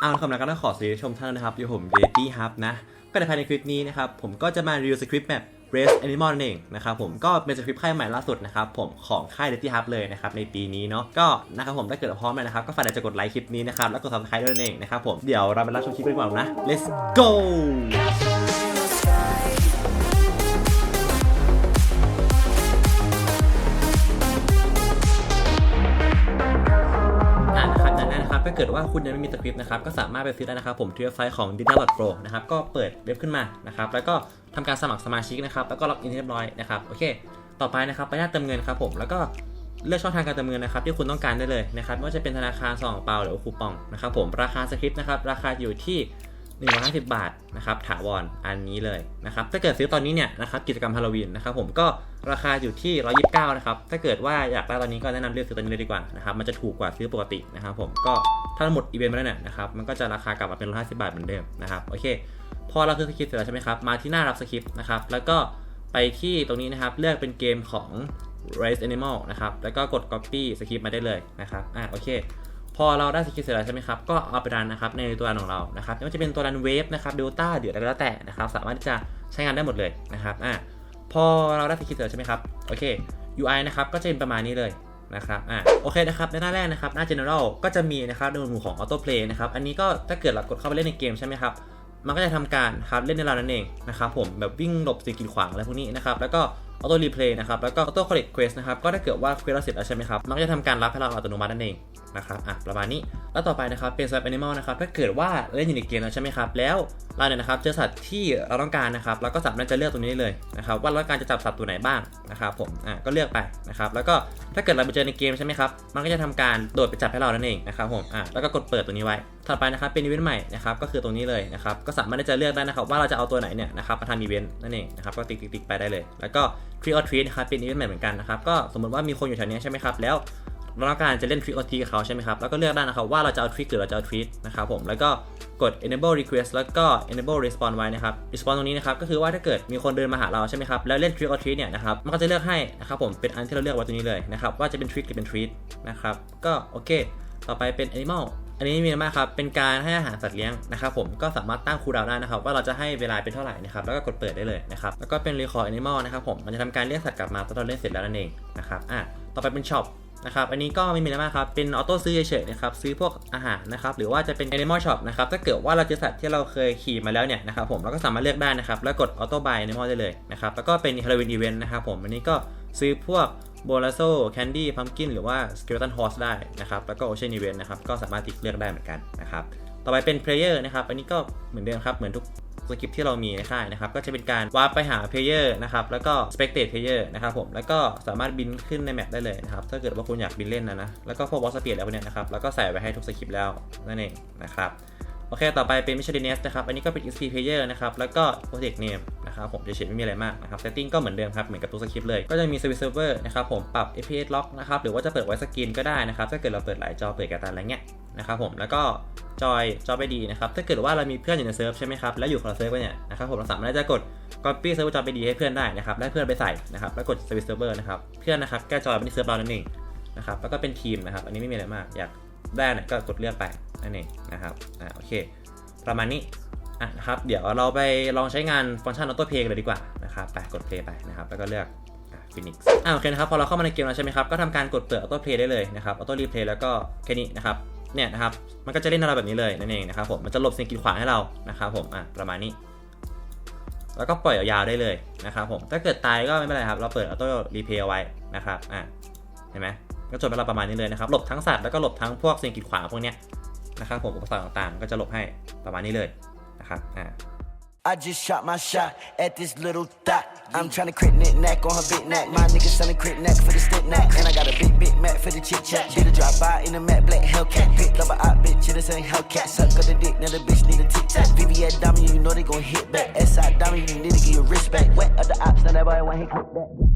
เอาละครับแล้วก็ต้องขอสวัสดีชมท่านนะครับอยู่ผมเดตี้ฮับนะ ก็ในภายในคลิปนี้นะครับ ผมก็จะมารีวิวสคริปต์แบบ Race Animal นั่นเองนะครับผมก็เป็นสคริปต์ค่ายใหม่ล่าสุดนะครับผมของค่าย d ด t y Hub เลยนะครับในปีนี้เนาะก็นะครับผมถ้าเกิดพร้อมแล้วนะครับ ก็ฝากจะกดไลค์คลิปนี้นะครับ แล้วกด subscribe ด้วยนั่นเองนะครับผมเดี๋ยวเราไปรับชมคลิปกันก่อนนะ let's go ถ้าเกิดว่าคุณยังไม่มีสคริปต์นะครับ ก็สามารถไปซื้อได้นะครับ ผมที่เว็บไซต์ของ d i g i t a l Pro นะครับ ก็เปิดเว็บขึ้นมานะครับ แล้วก็ทำการสมัครสมาชิกนะครับ แล้วก็ล็อกอินเรียบร้อยนะครับ โอเค ต่อไปนะครับ ไปหน้าเติมเงินครับผม แล้วก็เลือกช่องทางการเติมเงินนะครับที่คุณต้องการได้เลยนะครับไม่ว่าจะเป็นธนาคารซองเปาหรือคูปองนะครับผม ราคาสคริปต์นะครับ ราคาอยู่ที่ 150 บาทนะครับถาวรอันนี้เลยนะครับถ้าเกิดซื้อตอนนี้เนี่ยนะครับกิจกรรมฮาโลวีนนะครับผมก็ราคาอยู่ที่ 129 นะครับถ้าเกิดว่าอยากได้ตอนนี้ก็แนะนำเลือกซื้อตอนนี้เลยดีกว่านะครับมันจะถูกกว่าซื้อปกตินะครับผมก็ถ้าหมดอีเวนต์มาแล้วเนี่ยนะครับมันก็จะราคากลับมาเป็น 150 บาทเหมือนเดิมนะครับโอเคพอเราซื้อสคริปต์เสร็จแล้วใช่ไหมครับมาที่หน้ารับสคริปต์นะครับแล้วก็ไปที่ตรงนี้นะครับเลือกเป็นเกมของ Race Animal นะครับแล้วก็กด Copy สคริปต์มาได้เลยนะครับอะโอเค พอเราได้สกิลเสร็จแล้วใช่ไหมครับ ก็เอาไปรันนะครับในตัวรันของเรานะครับไม่ว่าจะเป็นตัวรันเวฟนะครับเดลต้าเดือดอะไรแล้วแต่นะครับ สามารถที่จะใช้งานได้หมดเลยนะครับอะพอเราได้สกิลเสร็จใช่ไหมครับ โอเค UI นะครับ ก็จะเป็นประมาณนี้เลยนะครับอะโอเคนะครับ ในหน้าแรกนะครับ หน้า general ก็จะมีนะครับในหมู่ของ auto play นะครับ อันนี้ก็ถ้าเกิดเรากดเข้าไปเล่นในเกมใช่ไหมครับ มันก็จะทำการครับเล่นในเรานั่นเองนะครับผม แบบวิ่งหลบสิ่งกีดขวางอะไรพวกนี้นะครับ แล้วก็ ออโต้รีเพลย์นะครับ แล้วก็ออโต้คอลเลกเควสนะครับ ก็ถ้าเกิดว่าเควสเราเสร็จแล้วใช่ไหมครับ มันก็จะทำการรับให้เราอัตโนมัตินั่นเองนะครับ อะ ประมาณนี้ แล้วต่อไปนะครับเป็น Swap Animal นะครับ ถ้าเกิดว่าเล่นอยู่ในเกมแล้วใช่ไหมครับ แล้วเราเนี่ยนะครับเจอสัตว์ที่เราต้องการนะครับเราก็สามารถจะเลือกตัวนี้ได้เลยนะครับ ว่าเราต้องการจะจับสัตว์ตัวไหนบ้างนะครับผม อะ ก็เลือกไปนะครับ แล้วก็ถ้าเกิดเราไปเจอในเกมใช่ไหมครับ มันก็จะทำการโดดไปจับให้เรานั่นเองนะครับผม อะ แล้วก็กดเปิดตัวนี้ไว้ ถัดไปนะครับเป็นอีเวนต์ใหม่นะครับ ก็คือตรงนี้เลยนะครับ ก็สามารถที่จะเลือกได้นะครับว่าเราจะเอาตัวไหนเนี่ยนะครับมาทำอีเวนต์นั่นเองนะครับก็ติ๊กติ๊กติ๊กไปได้เลย แล้วก็ Trick or Treat นะครับเป็นอีเวนต์ใหม่เหมือนกันนะครับก็สมมติว่ามีคนอยู่แถวนี้ใช่ไหมครับแล้วเราต้องการจะเล่น Trick or Treat กับเขาใช่ไหมครับแล้วก็เลือกได้นะครับว่าเราจะเอา Trick หรือเราจะเอา Treat นะครับผมแล้วก็กด enable request แล้วก็ enable response ไว้นะครับ response ตรงนี้นะครับก็คือว่าถ้าเกิดมีคนเดินมาหาเราใช่ไหมครับแล้วเล่น Trick or Treat เนี่ยนะครับมันก็จะเลือกให้นะครับผมเป็นอันที่เราเลือกไว้ตรงนี้เลยนะครับว่าจะเป็น Trick หรือเป็น Treat นะครับก็โอเค ต่อไปเป็น animal อันนี้มีอะไรมากครับ เป็นการให้อาหารสัตว์เลี้ยงนะครับผม ก็สามารถตั้งคูลดาวน์ได้นะครับ ว่าเราจะให้เวลาเป็นเท่าไหร่นะครับ แล้วก็กดเปิดได้เลยนะครับ แล้วก็เป็น recall animal นะครับผม มันจะทำการเรียกสัตว์กลับมาตอนเราเล่นเสร็จแล้วนั่นเองนะครับ อะ ต่อไปเป็น shop นะครับ อันนี้ก็ไม่มีอะไรมากครับ เป็นออโต้ซื้อเฉยๆนะครับ ซื้อพวกอาหารนะครับ หรือว่าจะเป็น animal shop นะครับ ถ้าเกิดว่าเราเจอสัตว์ที่เราเคยขี่มาแล้วเนี่ยนะครับผม เราก็สามารถเลือกได้นะครับ แล้วกด auto buy animal ได้เลยนะครับ แล้วก็เป็น Halloween event นะครับผมอันนี้ก็ซื้อพวก โบลาโซแคนดี้พัมกินหรือว่าสเกลตันฮอสได้นะครับแล้วก็โอเชียนอีเวนต์นะครับก็สามารถติ๊กเลือกได้เหมือนกันนะครับต่อไปเป็นเพลเยอร์นะครับอันนี้ก็เหมือนเดิมครับเหมือนทุกสกิปที่เรามีในค่ายนะครับก็จะเป็นการวาร์ปไปหาเพลเยอร์นะครับแล้วก็สเปกเต e เพลเยอร์นะครับผมแล้วก็สามารถบินขึ้นในแมปได้เลยนะครับถ้าเกิดว่าคุณอยากบินเล่นนะนะแล้วก็พวกวอสเปียร์แล้วพวกเนี้ยนะครับแล้วก็ใส่ไว้ให้ทุกสกิปแล้วนั่นเองนะครับ โอเค ต่อไปเป็น Mission d i n e s นะครับ อันนี้ก็เป็น XP Player นะครับ แล้วก็ Project Name นะครับ ผมจะเฉยไม่มีอะไรมากนะครับ Setting ก็เหมือนเดิมครับ เหมือนกับตัวสคริปต์เลย ก็จะมี Service Server นะครับ ผม ปรับ FPS Lock นะครับ หรือว่าจะเปิดไว้สกินก็ได้นะครับ ถ้าเกิดเราเปิดหลายจอเปิดกระตันอะไรเงี้ยนะครับผม แล้วก็จอยจอไปดีนะครับ ถ้าเกิดว่าเรามีเพื่อนอยู่ในเซิร์ฟใช่ไหมครับ แล้วอยู่คนละเซิร์ฟกันเนี่ยนะครับผม เราสามารถจะกด copy เซิร์ฟจอยไปดีให้เพื่อนได้นะครับได้เพื่อนไปใส่นะครับ แล้วกด Service Server นะครับ เพื่อนนะครับแก้จอยไปที่เซิร์ฟเรานั่นเองนะครับ แล้วก็เป็นทีมนะครับ อันนี้ไม่มีอะไรมาก อยากได้เนี่ยก็กดเลือกไป นั่นเองนะครับอ่าโอเค ประมาณนี้อะนะครับ เดี๋ยวเราไปลองใช้งานฟังก์ชันออโต้เพลย์เลยดีกว่านะครับไปกดเพลย์ไปนะครับ แล้วก็เลือกฟินิกซ์อะโอเคนะครับ พอเราเข้ามาในเกมแล้วใช่ไหมครับ ก็ทำการกดเปิดออโต้เพลย์ได้เลยนะครับออโต้รีเพลย์แล้วก็แค่นี้นะครับเนี่ยนะครับ มันก็จะเล่นเราแบบนี้เลยนั่นเองนะครับผม มันจะหลบสิ่งกีดขวางให้เรานะครับผม อะ ประมาณนี้ แล้วก็ปล่อยยาวๆได้เลยนะครับผม ถ้าเกิดตายก็ไม่เป็นไรครับ เราเปิดออโต้รีเพลย์เอาไว้นะครับ อะ เห็นไหมก็จบไปเราประมาณนี้เลยนะครับ หลบทั้งสัตว์แล้วก็หลบทั้งพวกสิ่งกีดขวางพวกเนี้ย นะครับผมอุปสรรคต่างๆ ก็จะหลบให้ประมาณนี้เลยนะครับอ่า I just shot my shot at this little thot. I'm tryna crit knit knack on her big neck. My nigga selling crit neck for the stick neck. And I got a big, big Mac for the chit chat. Did a drop by in a matte black Hellcat. Pick up a op bitch, it ain't Hellcat. Suck up the dick, now the bitch need a tic tac. VVS diamond, you know they gon' hit back. SI diamond, you need to get your wrist back. Wet up the ops, now that boy want hit click that.